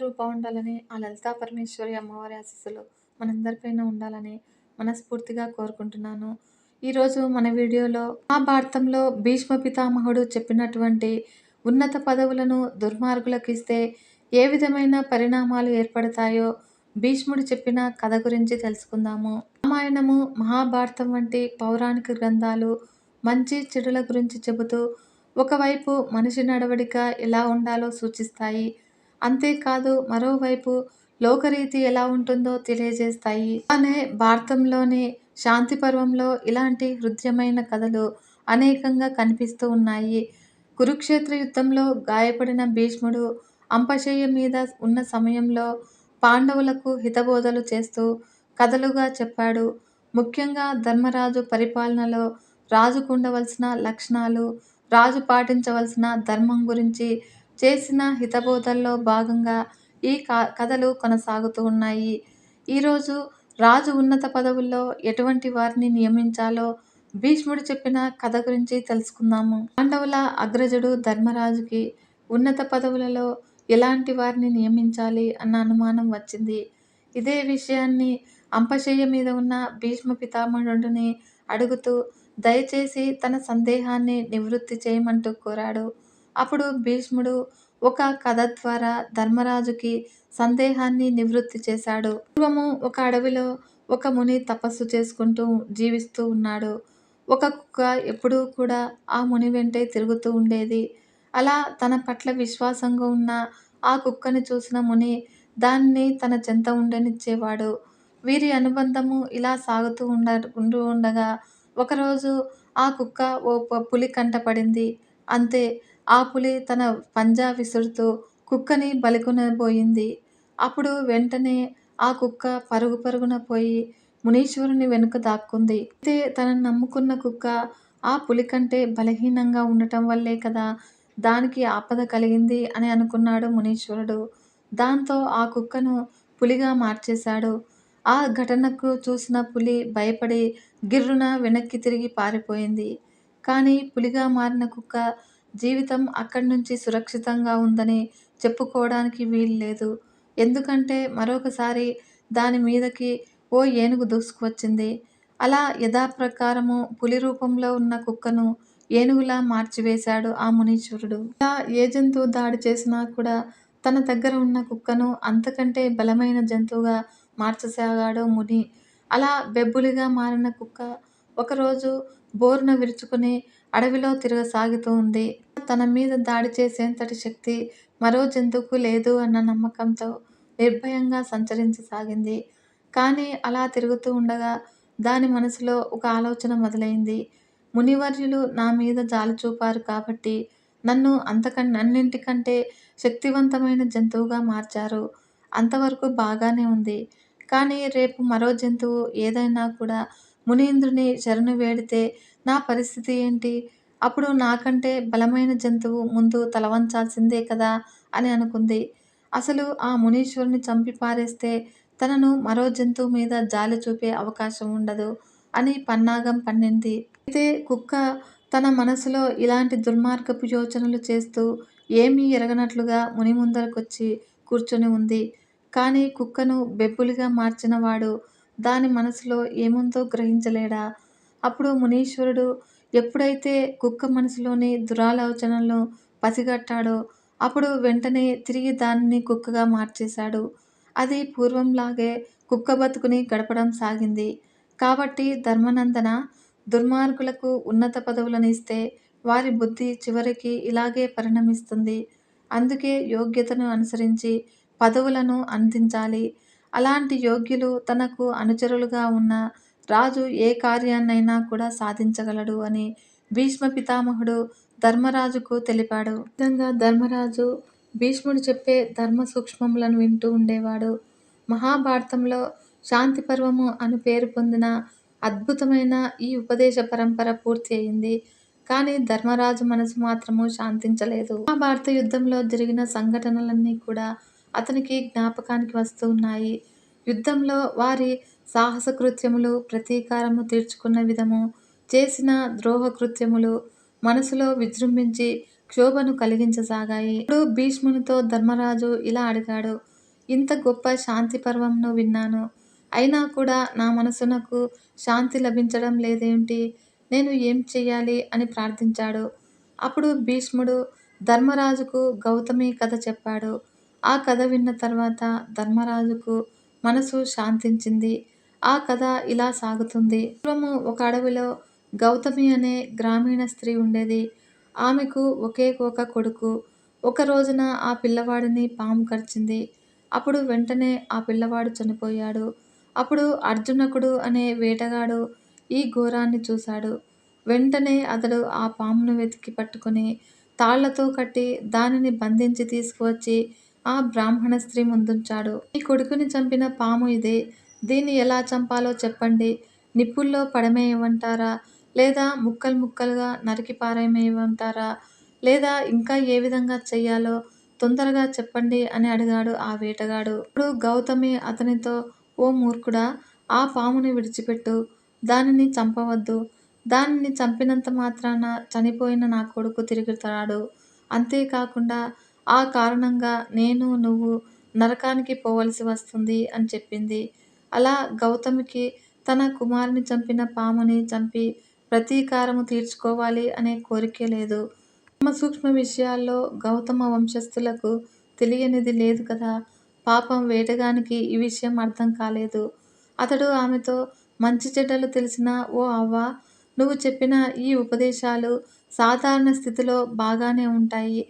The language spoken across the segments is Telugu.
అందరూ బాగుండాలని ఆ లలితా పరమేశ్వరి అమ్మవారి ఆశీస్సులు మనందరిపైన ఉండాలని మనస్ఫూర్తిగా కోరుకుంటున్నాను. ఈరోజు మన వీడియోలో మహాభారతంలో భీష్మ పితామహుడు చెప్పినటువంటి ఉన్నత పదవులను దుర్మార్గులకు ఇస్తే ఏ విధమైన పరిణామాలు ఏర్పడతాయో భీష్ముడు చెప్పిన కథ గురించి తెలుసుకుందాము. రామాయణము మహాభారతం వంటి పౌరాణిక గ్రంథాలు మంచి చెడుల గురించి చెబుతూ ఒకవైపు మనిషి నడవడిక ఎలా ఉండాలో సూచిస్తాయి. అంతేకాదు మరోవైపు లోకరీతి ఎలా ఉంటుందో తెలియజేస్తాయి. అనే భారతంలోని శాంతి పర్వంలో ఇలాంటి హృదయమైన కథలు అనేకంగా కనిపిస్తూ ఉన్నాయి. కురుక్షేత్ర యుద్ధంలో గాయపడిన భీష్ముడు అంపశయ్య మీద ఉన్న సమయంలో పాండవులకు హితబోధలు చేస్తూ కథలుగా చెప్పాడు. ముఖ్యంగా ధర్మరాజు పరిపాలనలో రాజుకు ఉండవలసిన లక్షణాలు రాజు పాటించవలసిన ధర్మం గురించి చేసిన హితబోధల్లో భాగంగా ఈ కథలు కొనసాగుతూ ఉన్నాయి. ఈరోజు రాజు ఉన్నత పదవుల్లో ఎటువంటి వారిని నియమించాలో భీష్ముడు చెప్పిన కథ గురించి తెలుసుకుందాము. పాండవుల అగ్రజుడు ధర్మరాజుకి ఉన్నత పదవులలో ఎలాంటి వారిని నియమించాలి అన్న అనుమానం వచ్చింది. ఇదే విషయాన్ని అంపశయ్య మీద ఉన్న భీష్మ పితామహుడిని అడుగుతూ దయచేసి తన సందేహాన్ని నివృత్తి చేయమంటూ కోరాడు. అప్పుడు భీష్ముడు ఒక కథ ద్వారా ధర్మరాజుకి సందేహాన్ని నివృత్తి చేశాడు. పూర్వము ఒక అడవిలో ఒక ముని తపస్సు చేసుకుంటూ జీవిస్తూ ఉన్నాడు. ఒక కుక్క ఎప్పుడూ కూడా ఆ ముని వెంటే తిరుగుతూ ఉండేది. అలా తన పట్ల విశ్వాసంగా ఉన్న ఆ కుక్కని చూసిన ముని దాన్ని తన చెంత ఉండనిచ్చేవాడు. వీరి అనుబంధము ఇలా సాగుతూ ఉండ ఉంటూ ఉండగా ఒకరోజు ఆ కుక్క ఓ పులి కంటపడింది అంతే ఆ పులి తన పంజా విసురుతూ కుక్కని బలికొనబోయింది. అప్పుడు వెంటనే ఆ కుక్క పరుగు పరుగున పోయి మునీశ్వరుని వెనుక దాక్కుంది. అయితే తనను నమ్ముకున్న కుక్క ఆ పులి కంటే బలహీనంగా ఉండటం వల్లే కదా దానికి ఆపద కలిగింది అని అనుకున్నాడు మునీశ్వరుడు. దాంతో ఆ కుక్కను పులిగా మార్చేశాడు. ఆ ఘటనకు చూసిన పులి భయపడి గిర్రున వెనక్కి తిరిగి పారిపోయింది. కానీ పులిగా మారిన కుక్క జీవితం అక్కడి నుంచి సురక్షితంగా ఉందని చెప్పుకోవడానికి వీలు లేదు. ఎందుకంటే మరొకసారి దాని మీదకి ఓ ఏనుగు దూసుకువచ్చింది. అలా యథాప్రకారము పులి రూపంలో ఉన్న కుక్కను ఏనుగులా మార్చివేశాడు ఆ మునీశ్వరుడు. ఇలా ఏ జంతువు దాడి చేసినా కూడా తన దగ్గర ఉన్న కుక్కను అంతకంటే బలమైన జంతువుగా మార్చసాగాడు ముని. అలా బెబ్బులిగా మారిన కుక్క ఒకరోజు బోరున విరుచుకుని అడవిలో తిరగసాగుతూ ఉంది. తన మీద దాడి చేసేంతటి శక్తి మరో జంతువుకు లేదు అన్న నమ్మకంతో నిర్భయంగా సంచరించసాగింది. కానీ అలా తిరుగుతూ ఉండగా దాని మనసులో ఒక ఆలోచన మొదలైంది. మునివర్యులు నా మీద జాలి చూపారు కాబట్టి నన్ను అంతకం అన్నింటికంటే శక్తివంతమైన జంతువుగా మార్చారు. అంతవరకు బాగానే ఉంది. కానీ రేపు మరో జంతువు ఏదైనా కూడా మునీంద్రుని శరణు వేడితే నా పరిస్థితి ఏంటి? అప్పుడు నాకంటే బలమైన జంతువు ముందు తలవంచాల్సిందే కదా అని అనుకుంది. అసలు ఆ మునీశ్వరుని చంపి పారేస్తే తనను మరో జంతువు మీద జాలి చూపే అవకాశం ఉండదు అని పన్నాగం పన్నింది. అయితే కుక్క తన మనసులో ఇలాంటి దుర్మార్గపు యోచనలు చేస్తూ ఏమీ ఎరగనట్లుగా ముని ముందరకొచ్చి కూర్చొని ఉంది. కానీ కుక్కను బెబ్బులుగా మార్చినవాడు దాని మనసులో ఏముందో గ్రహించలేడా? అప్పుడు మునీశ్వరుడు ఎప్పుడైతే కుక్క మనసులోని దురాలోచనలను పసిగట్టాడో అప్పుడు వెంటనే తిరిగి దానిని కుక్కగా మార్చేశాడు. అది పూర్వంలాగే కుక్క బతుకుని గడపడం సాగింది. కాబట్టి ధర్మనందన దుర్మార్గులకు ఉన్నత పదవులను ఇస్తే వారి బుద్ధి చివరికి ఇలాగే పరిణమిస్తుంది. అందుకే యోగ్యతను అనుసరించి పదవులను అందించాలి. అలాంటి యోగ్యులు తనకు అనుచరులుగా ఉన్న రాజు ఏ కార్యాన్నైనా కూడా సాధించగలడు అని భీష్మ పితామహుడు ధర్మరాజుకు తెలిపాడు. విధంగా ధర్మరాజు భీష్ముడు చెప్పే ధర్మ సూక్ష్మములను వింటూ ఉండేవాడు. మహాభారతంలో శాంతి పర్వము అని పేరు పొందిన అద్భుతమైన ఈ ఉపదేశ పరంపర పూర్తి అయింది. కానీ ధర్మరాజు మనసు మాత్రము శాంతించలేదు. మహాభారత యుద్ధంలో జరిగిన సంఘటనలన్నీ కూడా అతనికి జ్ఞాపకానికి వస్తూ ఉన్నాయి యుద్ధంలో వారి సాహస కృత్యములు ప్రతీకారము తీర్చుకున్న విధము చేసిన ద్రోహ కృత్యములు మనసులో విజృంభించి క్షోభను కలిగించసాగాయి. ఇప్పుడు భీష్మునితో ధర్మరాజు ఇలా అడిగాడు ఇంత గొప్ప శాంతి పర్వంను విన్నాను. అయినా కూడా నా మనసునకు శాంతి లభించడం లేదేంటి? నేను ఏం చెయ్యాలి? అని ప్రార్థించాడు. అప్పుడు భీష్ముడు ధర్మరాజుకు గౌతమి కథ చెప్పాడు. ఆ కథ విన్న తర్వాత ధర్మరాజుకు మనసు శాంతించింది. ఆ కథ ఇలా సాగుతుంది. పూర్వము ఒక అడవిలో గౌతమి అనే గ్రామీణ స్త్రీ ఉండేది. ఆమెకు ఒకే ఒక కొడుకు. ఒక రోజున ఆ పిల్లవాడిని పాము కరిచింది. అప్పుడు వెంటనే ఆ పిల్లవాడు చనిపోయాడు. అప్పుడు అర్జునకుడు అనే వేటగాడు ఈ ఘోరాన్ని చూశాడు. వెంటనే అతడు ఆ పామును వెతికి పట్టుకొని తాళ్ళతో కట్టి దానిని బంధించి తీసుకువచ్చి ఆ బ్రాహ్మణ స్త్రీ ముందుంచాడు. ఈ కొడుకుని చంపిన పాము ఇదే. దీన్ని ఎలా చంపాలో చెప్పండి. నిప్పుల్లో పడమేయమంటారా? లేదా ముక్కలు ముక్కలుగా నరికి పారేయమేయమంటారా లేదా ఇంకా ఏ విధంగా చెయ్యాలో తొందరగా చెప్పండి అని అడిగాడు ఆ వేటగాడు. ఇప్పుడు గౌతమి అతనితో ఓ మూర్ఖుడా ఆ పాముని విడిచిపెట్టు. దానిని చంపవద్దు. దానిని చంపినంత మాత్రాన చనిపోయిన నా కొడుకు తిరుగుతాడు. అంతేకాకుండా ఆ కారణంగా నేను నువ్వు నరకానికి పోవలసి వస్తుంది అని చెప్పింది. అలా గౌతమికి తన కుమారుని చంపిన పాముని చంపి ప్రతీకారము తీర్చుకోవాలి అనే కోరికే లేదు. తమ సూక్ష్మ విషయాల్లో గౌతమ వంశస్థులకు తెలియనిది లేదు కదా. పాపం వేటగానికి ఈ విషయం అర్థం కాలేదు. అతడు ఆమెతో మంచి చెడ్డలు తెలిసిన ఓ అవ్వ నువ్వు చెప్పిన ఈ ఉపదేశాలు సాధారణ స్థితిలో బాగానే ఉంటాయి.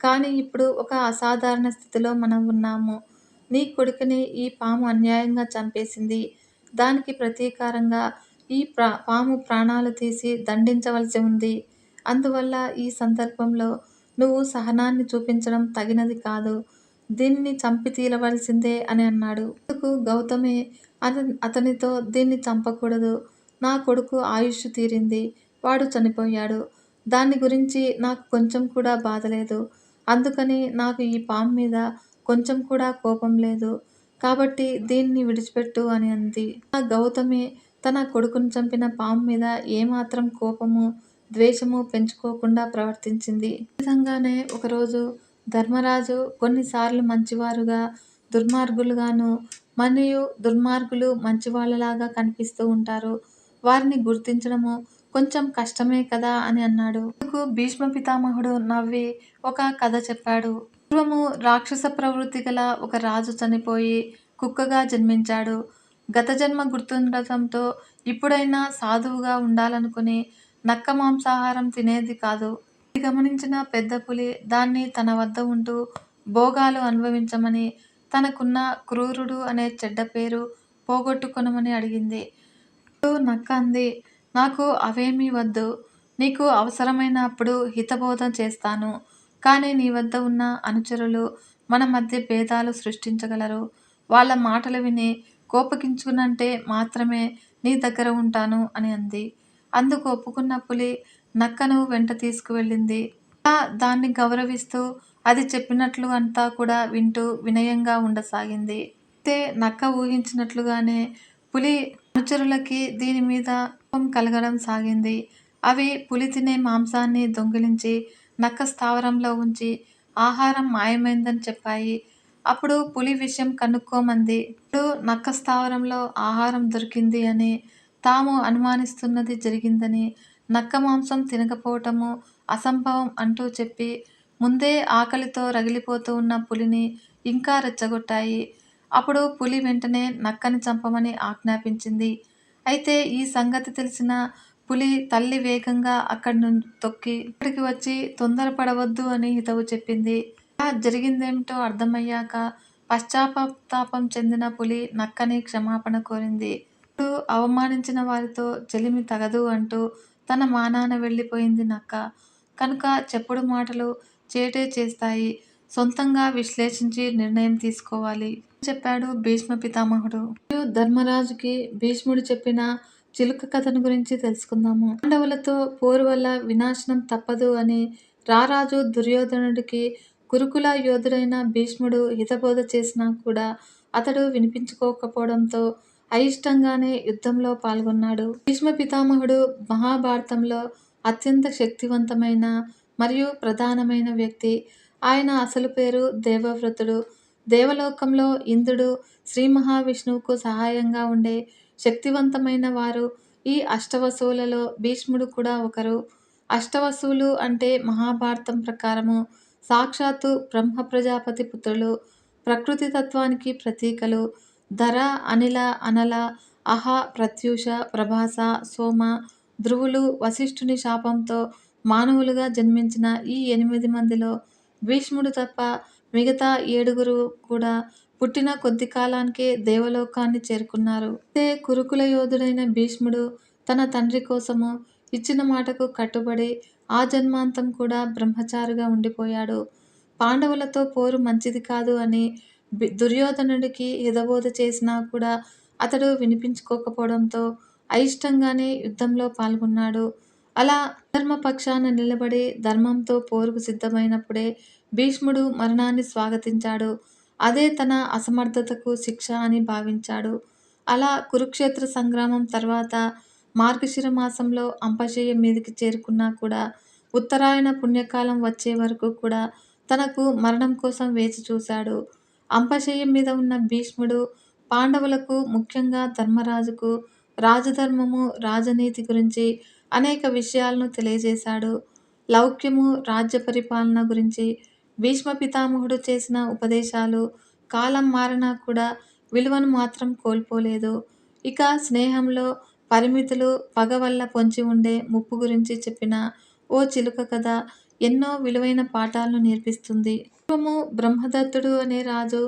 కానీ ఇప్పుడు ఒక అసాధారణ స్థితిలో మనం ఉన్నాము. నీ కొడుకుని ఈ పాము అన్యాయంగా చంపేసింది. దానికి ప్రతీకారంగా ఈ ప్రా పాము ప్రాణాలు తీసి దండించవలసి ఉంది. అందువల్ల ఈ సందర్భంలో నువ్వు సహనాన్ని చూపించడం తగినది కాదు. దీన్ని చంపి తీలవలసిందే అని అన్నాడు. అందుకు గౌతమే అతనితో దీన్ని చంపకూడదు. నా కొడుకు ఆయుష్ తీరింది. వాడు చనిపోయాడు. దాని గురించి నాకు కొంచెం కూడా బాధ లేదు. అందుకని నాకు ఈ పాము మీద కొంచెం కూడా కోపం లేదు. కాబట్టి దీన్ని విడిచిపెట్టు అని అంది. ఆ గౌతమి తన కొడుకును చంపిన పాము మీద ఏమాత్రం కోపము ద్వేషము పెంచుకోకుండా ప్రవర్తించింది. విధంగానే ఒకరోజు ధర్మరాజు కొన్నిసార్లు మంచివారుగా దుర్మార్గులుగాను మరియు దుర్మార్గులు మంచివాళ్ళలాగా కనిపిస్తూ ఉంటారు. వారిని గుర్తించడము కొంచెం కష్టమే కదా అని అన్నాడు. అందుకు భీష్మ పితామహుడు నవ్వి ఒక కథ చెప్పాడు. పూర్వము రాక్షస ప్రవృత్తి గల ఒక రాజు చనిపోయి కుక్కగా జన్మించాడు. గత జన్మ గుర్తుండటంతో ఇప్పుడైనా సాధువుగా ఉండాలనుకుని నక్క మాంసాహారం తినేది కాదు. ఇది గమనించిన పెద్ద పులి దాన్ని తన వద్ద ఉంటూ భోగాలు అనుభవించమని తనకున్న క్రూరుడు అనే చెడ్డ పేరు పోగొట్టుకొనమని అడిగింది. నక్క అంది నాకు అవేమీ వద్దు. నీకు అవసరమైనప్పుడు హితబోధం చేస్తాను. కానీ నీ వద్ద ఉన్న అనుచరులు మన మధ్య భేదాలు సృష్టించగలరు. వాళ్ళ మాటలు విని కోపగించుకునంటే మాత్రమే నీ దగ్గర ఉంటాను అని అంది. అందుకు ఒప్పుకున్న పులి నక్కను వెంట తీసుకువెళ్ళింది. దాన్ని గౌరవిస్తూ అది చెప్పినట్లు అంతా కూడా వింటూ వినయంగా ఉండసాగింది. అయితే నక్క ఊహించినట్లుగానే పులి అనుచరులకి దీని మీద కలగడం సాగింది. అవి పులి తినే మాంసాన్ని దొంగిలించి నక్క స్థావరంలో ఉంచి ఆహారం మాయమైందని చెప్పాయి. అప్పుడు పులి విషయం కనుక్కోమంది. ఇప్పుడు నక్క స్థావరంలో ఆహారం దొరికింది అని తాము అనుమానిస్తున్నది జరిగిందని నక్క మాంసం తినకపోవటము అసంభవం అంటూ చెప్పి ముందే ఆకలితో రగిలిపోతూ ఉన్న పులిని ఇంకా రెచ్చగొట్టాయి. అప్పుడు పులి వెంటనే నక్కని చంపమని ఆజ్ఞాపించింది. అయితే ఈ సంగతి తెలిసిన పులి తల్లి వేగంగా అక్కడి నుండి తొక్కి ఇక్కడికి వచ్చి తొందరపడవద్దు అని హితవు చెప్పింది. అలా జరిగిందేమిటో అర్థమయ్యాక పశ్చాత్తాపం చెందిన పులి నక్కని క్షమాపణ కోరింది. అవమానించిన వారితో చెలిమి తగదు అంటూ తన మానాన వెళ్ళిపోయింది నక్క. కనుక చెప్పుడు మాటలు చేటే చేస్తాయి. సొంతంగా విశ్లేషించి నిర్ణయం తీసుకోవాలి చెప్పాడు భీష్మ పితామహుడు. మరియు ధర్మరాజుకి భీష్ముడు చెప్పిన చిలుక కథను గురించి తెలుసుకుందాము. పాండవులతో పోరు వల్ల వినాశనం తప్పదు అని రారాజు దుర్యోధనుడికి గురుకుల యోధుడైన భీష్ముడు హితబోధ చేసినా కూడా అతడు వినిపించుకోకపోవడంతో అయిష్టంగానే యుద్ధంలో పాల్గొన్నాడు. భీష్మ పితామహుడు మహాభారతంలో అత్యంత శక్తివంతమైన మరియు ప్రధానమైన వ్యక్తి. ఆయన అసలు పేరు దేవవ్రతుడు. దేవలోకంలో ఇంద్రుడు శ్రీ మహావిష్ణువుకు సహాయంగా ఉండే శక్తివంతమైన వారు ఈ అష్టవసువులలో భీష్ముడు కూడా ఒకరు. అష్టవసువులు అంటే మహాభారతం ప్రకారము సాక్షాత్తు బ్రహ్మ ప్రజాపతి పుత్రులు. ప్రకృతి తత్వానికి ప్రతీకలు. ధర అనిల అనల అహ ప్రత్యూష ప్రభాస సోమ ధ్రువులు వశిష్ఠుని శాపంతో మానవులుగా జన్మించిన ఈ ఎనిమిది మందిలో భీష్ముడు తప్ప మిగతా ఏడుగురు కూడా పుట్టిన కొద్ది కాలానికే దేవలోకాన్ని చేరుకున్నారు. అయితే కురుకుల యోధుడైన భీష్ముడు తన తండ్రి కోసము ఇచ్చిన మాటకు కట్టుబడి ఆ జన్మాంతం కూడా బ్రహ్మచారిగా ఉండిపోయాడు. పాండవులతో పోరు మంచిది కాదు అని దుర్యోధనుడికి హితబోధ చేసినా కూడా అతడు వినిపించుకోకపోవడంతో అయిష్టంగానే యుద్ధంలో పాల్గొన్నాడు. అలా ధర్మపక్షాన నిలబడి ధర్మంతో పోరుకు సిద్ధమైనప్పుడే భీష్ముడు మరణాన్ని స్వాగతించాడు. అదే తన అసమర్థతకు శిక్ష అని భావించాడు. అలా కురుక్షేత్ర సంగ్రామం తర్వాత మార్గశిర మాసంలో అంపశయ్య మీదకి చేరుకున్నా కూడా ఉత్తరాయణ పుణ్యకాలం వచ్చే వరకు కూడా తనకు మరణం కోసం వేచి చూశాడు. అంపశయ్యం మీద ఉన్న భీష్ముడు పాండవులకు ముఖ్యంగా ధర్మరాజుకు రాజధర్మము రాజనీతి గురించి అనేక విషయాలను తెలియజేశాడు. లౌక్యము రాజ్య పరిపాలన గురించి భీష్మ పితామహుడు చేసిన ఉపదేశాలు కాలం మారినా కూడా విలువను మాత్రం కోల్పోలేదు. ఇక స్నేహంలో పరిమితులు పగ వల్ల పొంచి ఉండే ముప్పు గురించి చెప్పిన ఓ చిలుక కథ ఎన్నో విలువైన పాఠాలను నేర్పిస్తుంది. పూర్వము బ్రహ్మదత్తుడు అనే రాజు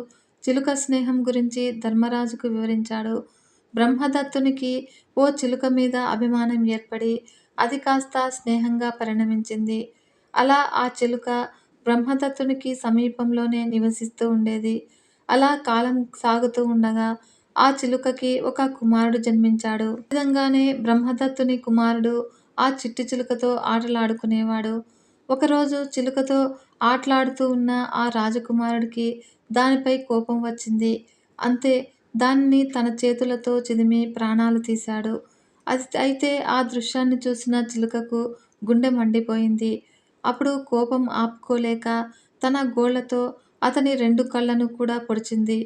చిలుక స్నేహం గురించి ధర్మరాజుకు వివరించాడు. బ్రహ్మదత్తునికి ఓ చిలుక మీద అభిమానం ఏర్పడి అది కాస్త స్నేహంగా పరిణమించింది. అలా ఆ చిలుక బ్రహ్మదత్తునికి సమీపంలోనే నివసిస్తూ ఉండేది. అలా కాలం సాగుతూ ఉండగా ఆ చిలుకకి ఒక కుమారుడు జన్మించాడు. విధంగానే బ్రహ్మదత్తుని కుమారుడు ఆ చిట్టి చిలుకతో ఆటలాడుకునేవాడు. ఒకరోజు చిలుకతో ఆటలాడుతూ ఉన్న ఆ రాజకుమారుడికి దానిపై కోపం వచ్చింది. అంతే దాన్ని తన చేతులతో చిదిమి ప్రాణాలు తీశాడు. అది అయితే ఆ దృశ్యాన్ని చూసిన చిలుకకు గుండె మండిపోయింది. అప్పుడు కోపం ఆపుకోలేక తన గోళ్ళతో అతని రెండు కళ్ళను కూడా పొడిచింది.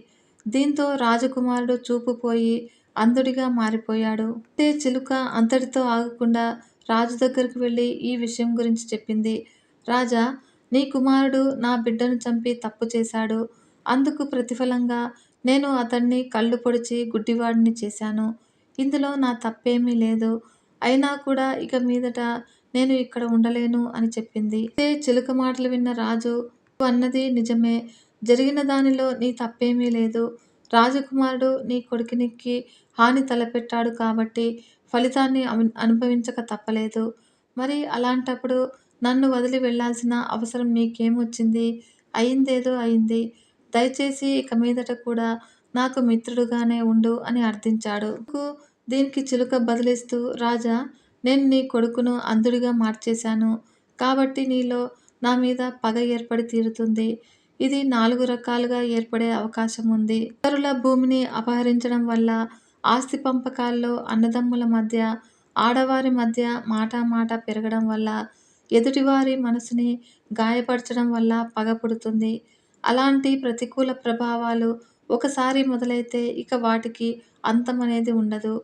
దీంతో రాజకుమారుడు చూపు పోయి అంధుడిగా మారిపోయాడు. అంటే చిలుక అంతటితో ఆగకుండా రాజు దగ్గరకు వెళ్ళి ఈ విషయం గురించి చెప్పింది. రాజా నీ కుమారుడు నా బిడ్డను చంపి తప్పు చేశాడు. అందుకు ప్రతిఫలంగా నేను అతన్ని కళ్ళు పొడిచి గుడ్డివాడిని చేశాను. ఇందులో నా తప్పేమీ లేదు. అయినా కూడా ఇక మీదట నేను ఇక్కడ ఉండలేను అని చెప్పింది. అయితే చిలుక మాటలు విన్న రాజు అన్నది నిజమే. జరిగిన దానిలో నీ తప్పేమీ లేదు. రాజకుమారుడు నీ కొడుకునికి హాని తలపెట్టాడు కాబట్టి ఫలితాన్ని అనుభవించక తప్పలేదు. మరి అలాంటప్పుడు నన్ను వదిలి వెళ్ళాల్సిన అవసరం నీకేమొచ్చింది అయిందేదో అయింది. దయచేసి ఇక మీదట కూడా నాకు మిత్రుడుగానే ఉండు అని అర్థించాడు. దీనికి చిలుక బదిలిస్తూ రాజా నేను నీ కొడుకును అంధుడిగా మార్చేశాను. కాబట్టి నీలో నా మీద పగ ఏర్పడి తీరుతుంది. ఇది నాలుగు రకాలుగా ఏర్పడే అవకాశం ఉంది. ఇతరుల భూమిని అపహరించడం వల్ల ఆస్తి పంపకాల్లో అన్నదమ్ముల మధ్య ఆడవారి మధ్య మాట మాట పెరగడం వల్ల ఎదుటివారి మనసుని గాయపరచడం వల్ల పగ పుడుతుంది. అలాంటి ప్రతికూల ప్రభావాలు ఒకసారి మొదలైతే ఇక వాటికి అంతం అనేది ఉండదు.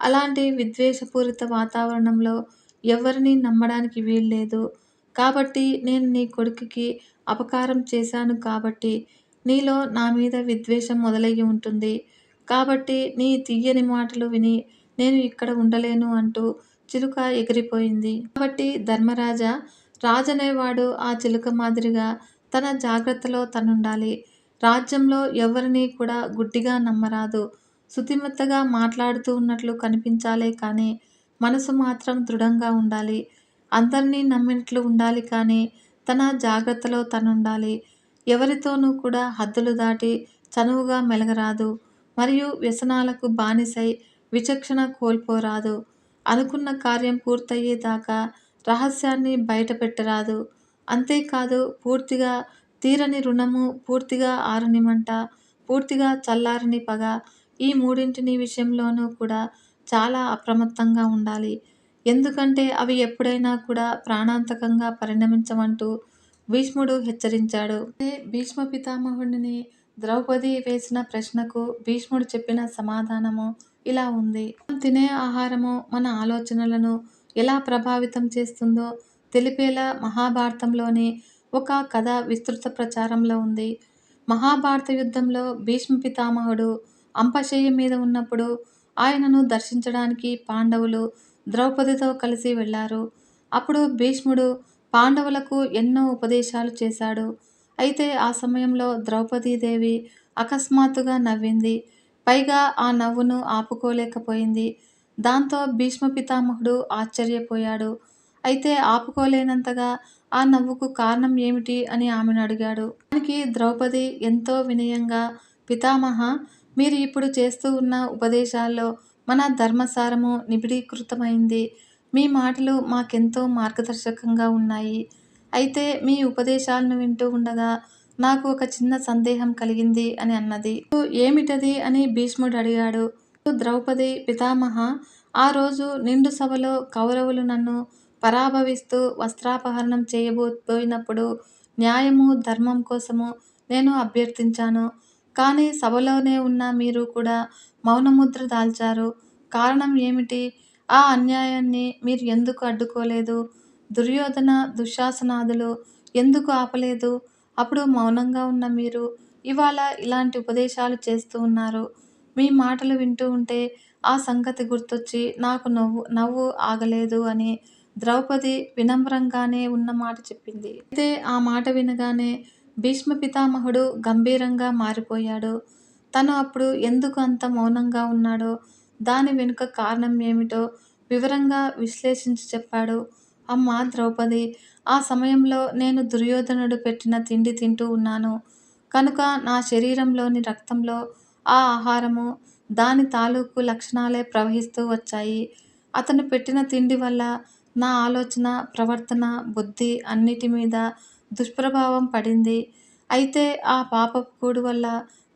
అలాంటి విద్వేషపూరిత వాతావరణంలో ఎవరిని నమ్మడానికి వీల్లేదు కాబట్టి నేను నీ కొడుకుకి అపకారం చేశాను కాబట్టి నీలో నా మీద విద్వేషం మొదలయ్యి ఉంటుంది. కాబట్టి నీ తీయని మాటలు విని నేను ఇక్కడ ఉండలేను అంటూ చిలుక ఎగిరిపోయింది. కాబట్టి ధర్మరాజా రాజనేవాడు ఆ చిలుక మాదిరిగా తన జాగ్రత్తలో తనుండాలి. రాజ్యంలో ఎవరిని కూడా గుడ్డిగా నమ్మరాదు. శుతిమెత్తగా మాట్లాడుతూ ఉన్నట్లు కనిపించాలే కానీ మనసు మాత్రం దృఢంగా ఉండాలి. అందరినీ నమ్మినట్లు ఉండాలి కానీ తన జాగ్రత్తలో తనుండాలి. ఎవరితోనూ కూడా హద్దులు దాటి చనువుగా మెలగరాదు. మరియు వ్యసనాలకు బానిసై విచక్షణ కోల్పోరాదు. అనుకున్న కార్యం పూర్తయ్యేదాకా రహస్యాన్ని బయటపెట్టరాదు. అంతేకాదు పూర్తిగా తీరని రుణము పూర్తిగా ఆరని మంట పూర్తిగా చల్లారని పగ ఈ మూడింటిని విషయంలోనూ కూడా చాలా అప్రమత్తంగా ఉండాలి. ఎందుకంటే అవి ఎప్పుడైనా కూడా ప్రాణాంతకంగా పరిణమించమంటూ భీష్ముడు హెచ్చరించాడు. భీష్మ పితామహుడిని ద్రౌపది వేసిన ప్రశ్నకు భీష్ముడు చెప్పిన సమాధానము ఇలా ఉంది. మనం తినే ఆహారము మన ఆలోచనలను ఎలా ప్రభావితం చేస్తుందో తెలిపేలా మహాభారతంలోని ఒక కథ విస్తృత ప్రచారంలో ఉంది. మహాభారత యుద్ధంలో భీష్మ పితామహుడు అంపశయ్య మీద ఉన్నప్పుడు ఆయనను దర్శించడానికి పాండవులు ద్రౌపదితో కలిసి వెళ్ళారు. అప్పుడు భీష్ముడు పాండవులకు ఎన్నో ఉపదేశాలు చేశాడు. అయితే ఆ సమయంలో ద్రౌపదీదేవి అకస్మాత్తుగా నవ్వింది. పైగా ఆ నవ్వును ఆపుకోలేకపోయింది. దాంతో భీష్మ పితామహుడు ఆశ్చర్యపోయాడు. అయితే ఆపుకోలేనంతగా ఆ నవ్వుకు కారణం ఏమిటి అని ఆమెను అడిగాడు. దానికి ద్రౌపది ఎంతో వినయంగా పితామహ మీరు ఇప్పుడు చేస్తూ ఉన్న ఉపదేశాల్లో మన ధర్మసారము నిబిడీకృతమైంది. మీ మాటలు మాకెంతో మార్గదర్శకంగా ఉన్నాయి. అయితే మీ ఉపదేశాలను వింటూ ఉండగా నాకు ఒక చిన్న సందేహం కలిగింది అని అన్నది. ఏమిటది అని భీష్ముడు అడిగాడు. ద్రౌపది పితామహ ఆ రోజు నిండు సభలో కౌరవులు నన్ను పరాభవిస్తూ వస్త్రాపహరణం చేయబోయినప్పుడు న్యాయము ధర్మం కోసము నేను అభ్యర్థించాను. కానీ సభలోనే ఉన్న మీరు కూడా మౌనముద్ర దాల్చారు. కారణం ఏమిటి? ఆ అన్యాయాన్ని మీరు ఎందుకు అడ్డుకోలేదు? దుర్యోధన దుశ్శాసనాదులు ఎందుకు ఆపలేదు? అప్పుడు మౌనంగా ఉన్న మీరు ఇవాళ ఇలాంటి ఉపదేశాలు చేస్తూ ఉన్నారు. మీ మాటలు వింటూ ఉంటే ఆ సంగతి గుర్తొచ్చి నాకు నవ్వు నవ్వు ఆగలేదు అని ద్రౌపది వినమ్రంగానే ఉన్న మాట చెప్పింది. అయితే ఆ మాట వినగానే భీష్మ పితామహుడు గంభీరంగా మారిపోయాడు. తను అప్పుడు ఎందుకు అంత మౌనంగా ఉన్నాడో దాని వెనుక కారణం ఏమిటో వివరంగా విశ్లేషించి చెప్పాడు. అమ్మ ద్రౌపది ఆ సమయంలో నేను దుర్యోధనుడు పెట్టిన తిండి తింటూ ఉన్నాను. కనుక నా శరీరంలోని రక్తంలో ఆ ఆహారము దాని తాలూకు లక్షణాలే ప్రవహిస్తూ వచ్చాయి. అతను పెట్టిన తిండి వల్ల నా ఆలోచన ప్రవర్తన బుద్ధి అన్నిటి మీద దుష్ప్రభావం పడింది. అయితే ఆ పాపపు కూడు వల్ల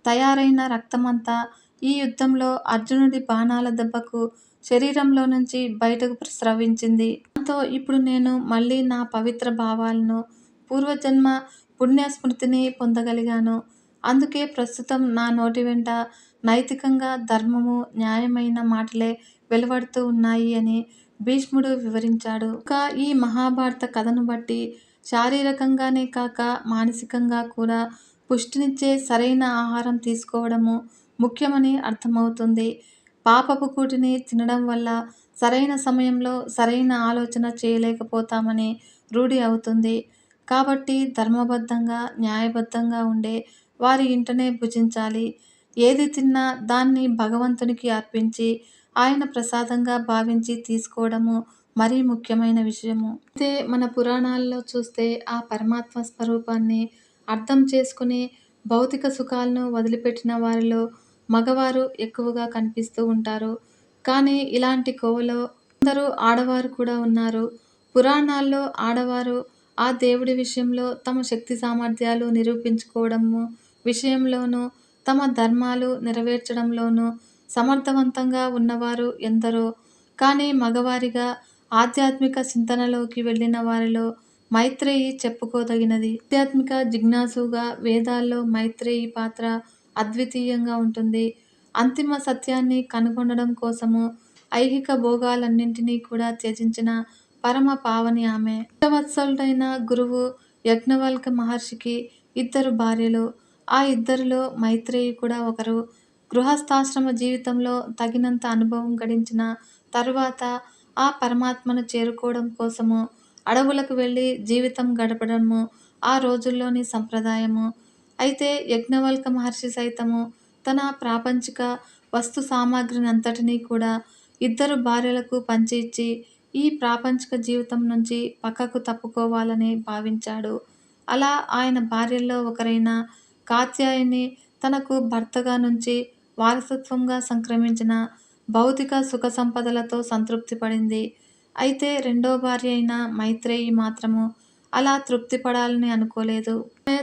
తయారైన రక్తమంతా ఈ యుద్ధంలో అర్జునుడి బాణాల దెబ్బకు శరీరంలో నుంచి బయటకు స్రవించింది దాంతో ఇప్పుడు నేను మళ్ళీ నా పవిత్ర భావాలను పూర్వజన్మ పుణ్యస్మృతిని పొందగలిగాను. అందుకే ప్రస్తుతం నా నోటి వెంట నైతికంగా ధర్మము న్యాయమైన మాటలే వెలువడుతూ ఉన్నాయి అని భీష్ముడు వివరించాడు. ఇంకా ఈ మహాభారత కథను బట్టి శారీరకంగానే కాక మానసికంగా కూడా పుష్టినిచ్చే సరైన ఆహారం తీసుకోవడము ముఖ్యమని అర్థమవుతుంది. పాపపు కూటిని తినడం వల్ల సరైన సమయంలో సరైన ఆలోచన చేయలేకపోతామని రూఢి అవుతుంది. కాబట్టి ధర్మబద్ధంగా న్యాయబద్ధంగా ఉండే వారి ఇంటనే భుజించాలి. ఏది తిన్నా దాన్ని భగవంతునికి అర్పించి ఆయన ప్రసాదంగా భావించి తీసుకోవడము మరీ ముఖ్యమైన విషయము. అయితే మన పురాణాల్లో చూస్తే ఆ పరమాత్మ స్వరూపాన్ని అర్థం చేసుకుని భౌతిక సుఖాలను వదిలిపెట్టిన వారిలో మగవారు ఎక్కువగా కనిపిస్తూ ఉంటారు. కానీ ఇలాంటి కోవలో అందరూ ఆడవారు కూడా ఉన్నారు. పురాణాల్లో ఆడవారు ఆ దేవుడి విషయంలో తమ శక్తి సామర్థ్యాలు నిరూపించుకోవడము విషయంలోనూ తమ ధర్మాలు నెరవేర్చడంలోనూ సమర్థవంతంగా ఉన్నవారు ఎందరో కానీ మగవారిగా ఆధ్యాత్మిక చింతనలోకి వెళ్ళిన వారిలో మైత్రేయి చెప్పుకోదగినది. ఆధ్యాత్మిక జిజ్ఞాసుగా వేదాల్లో మైత్రేయి పాత్ర అద్వితీయంగా ఉంటుంది. అంతిమ సత్యాన్ని కనుగొనడం కోసము ఐహిక భోగాలన్నింటినీ కూడా త్యజించిన పరమ పావని ఆమె. వత్సలుడైన గురువు యజ్ఞవల్క మహర్షికి ఇద్దరు భార్యలు. ఆ ఇద్దరిలో మైత్రేయి కూడా ఒకరు. గృహస్థాశ్రమ జీవితంలో తగినంత అనుభవం గడించిన తరువాత ఆ పరమాత్మను చేరుకోవడం కోసము అడవులకు వెళ్ళి జీవితం గడపడము ఆ రోజుల్లోని సంప్రదాయము అయితే యజ్ఞవల్క మహర్షి సైతము తన ప్రాపంచిక వస్తు సామాగ్రిని అంతటినీ కూడా ఇద్దరు భార్యలకు పంచి ఇచ్చి ఈ ప్రాపంచిక జీవితం నుంచి పక్కకు తప్పుకోవాలని భావించాడు. అలా ఆయన భార్యల్లో ఒకరైన కాత్యాయని తనకు భర్తగా నుంచి వారసత్వంగా సంక్రమించిన భౌతిక సుఖ సంపదలతో సంతృప్తి పడింది. అయితే రెండో భార్య అయిన మైత్రేయి మాత్రము అలా తృప్తి పడాలని అనుకోలేదు.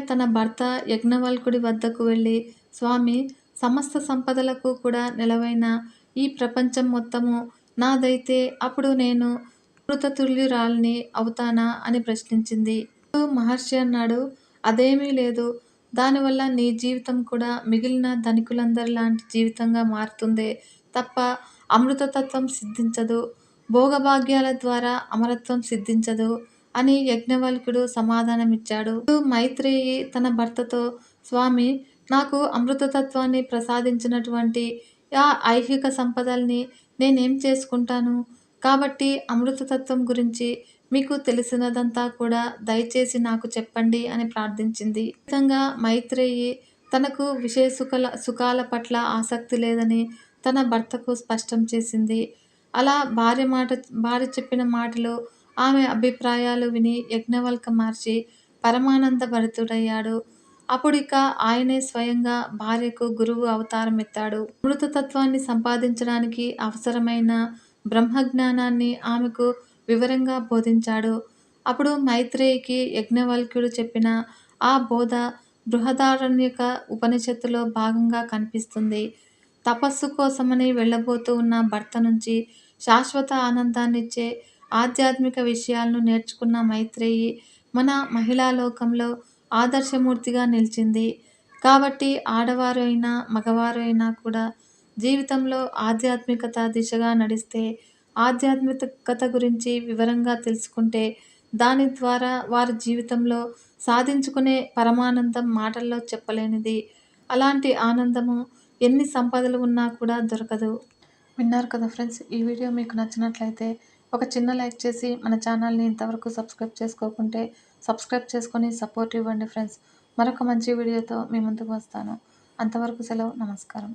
తన భర్త యజ్ఞవల్కుడి వద్దకు వెళ్ళి స్వామి సమస్త సంపదలకు కూడా నిలవైన ఈ ప్రపంచం మొత్తము నాదైతే అప్పుడు నేను మృతతుల్యురాలిని అవుతానా? అని ప్రశ్నించింది. మహర్షి అన్నాడు అదేమీ లేదు. దానివల్ల నీ జీవితం కూడా మిగిలిన ధనికులందరి లాంటి జీవితంగా మారుతుందే తప్ప అమృతతత్వం సిద్ధించదు భోగభాగ్యాల ద్వారా అమరత్వం సిద్ధించదు అని యజ్ఞవల్కుడు సమాధానమిచ్చాడు. మైత్రేయి తన భర్తతో స్వామి నాకు అమృతతత్వాన్ని ప్రసాదించినటువంటి ఆ ఐహిక సంపదల్ని నేనేం చేసుకుంటాను? కాబట్టి అమృతతత్వం గురించి మీకు తెలిసినదంతా కూడా దయచేసి నాకు చెప్పండి అని ప్రార్థించింది. విధంగా మైత్రేయి తనకు విషయ సుఖల సుఖాల పట్ల ఆసక్తి లేదని తన భర్తకు స్పష్టం చేసింది. అలా భార్య మాట భార్య చెప్పిన మాటలు ఆమె అభిప్రాయాలు విని యజ్ఞవల్క మార్చి పరమానంద భరితుడయ్యాడు. అప్పుడిక ఆయనే స్వయంగా భార్యకు గురువు అవతారం ఎత్తాడు అమృతతత్వాన్ని సంపాదించడానికి అవసరమైన బ్రహ్మజ్ఞానాన్ని ఆమెకు వివరంగా బోధించాడు. అప్పుడు మైత్రేయికి యజ్ఞవల్క్యుడు చెప్పిన ఆ బోధ బృహదారణ్యక ఉపనిషత్తులో భాగంగా కనిపిస్తుంది. తపస్సు కోసమని వెళ్ళబోతూ ఉన్న భర్త నుంచి శాశ్వత ఆనందాన్నిచ్చే ఆధ్యాత్మిక విషయాలను నేర్చుకున్న మైత్రేయి మన మహిళా లోకంలో ఆదర్శమూర్తిగా నిలిచింది. కాబట్టి ఆడవారు అయినా మగవారు అయినా కూడా జీవితంలో ఆధ్యాత్మికత దిశగా నడిస్తే ఆధ్యాత్మికత గురించి వివరంగా తెలుసుకుంటే దాని ద్వారా వారి జీవితంలో సాధించుకునే పరమానందం మాటల్లో చెప్పలేనిది. అలాంటి ఆనందము ఎన్ని సంపదలు ఉన్నా కూడా దొరకదు. విన్నారు కదా ఫ్రెండ్స్ ఈ వీడియో మీకు నచ్చినట్లయితే ఒక చిన్న లైక్ చేసి మన ఛానల్ని ఇంతవరకు సబ్స్క్రైబ్ చేసుకోకుంటే సబ్స్క్రైబ్ చేసుకొని సపోర్ట్ ఇవ్వండి ఫ్రెండ్స్. మరొక మంచి వీడియోతో మీ ముందుకు వస్తాను. అంతవరకు సెలవు నమస్కారం.